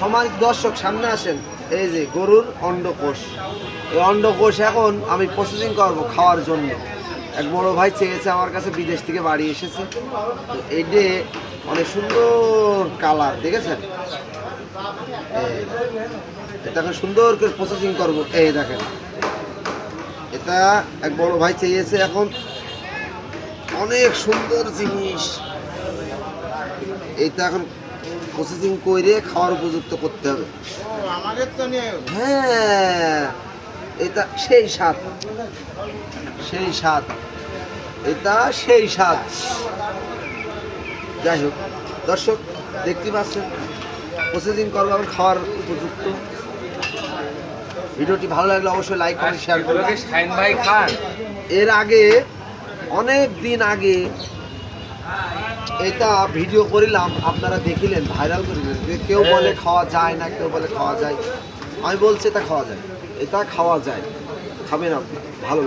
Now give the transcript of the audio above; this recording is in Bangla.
সমাজ দর্শক সামনে আসেন এই যে গরুর অন্ডকোষ। এই অন্ডকোষ এখন আমি প্রসেসিং করব খাওয়ার জন্য। এক বড় ভাই চেয়েছে আমার কাছে বিদেশ থেকে বাড়ি এসেছে। এই যে অনেক সুন্দর কালার দেখেছেন? এই, এটা এখন সুন্দর করে প্রসেসিং করব। এই দেখেন। এটা এক বড় ভাই চেয়েছে এখন অনেক সুন্দর জিনিস। এটা এখন প্রসেসিং করে খাওয়ার উপযুক্ত করতে হবে। হ্যাঁ এটা সেই স্বাদ। সেই স্বাদ। এটা সেই স্বাদ। যাই হোক দর্শক দেখতে পাচ্ছেন প্রসেসিং করব এখন খাওয়ার উপযুক্ত। ভিডিওটি ভালো লাগলে অবশ্যই লাইক করে শেয়ার করবেন। এর আগে অনেক দিন আগে এটা ভিডিও করিলাম, আপনারা দেখিলেন, ভাইরাল করিলেন যে কেউ বলে খাওয়া যায় না, কেউ বলে খাওয়া যায়। আমি বলছি এটা খাওয়া যায়। এটা খাওয়া যায়। খাবেন আপনি, ভালো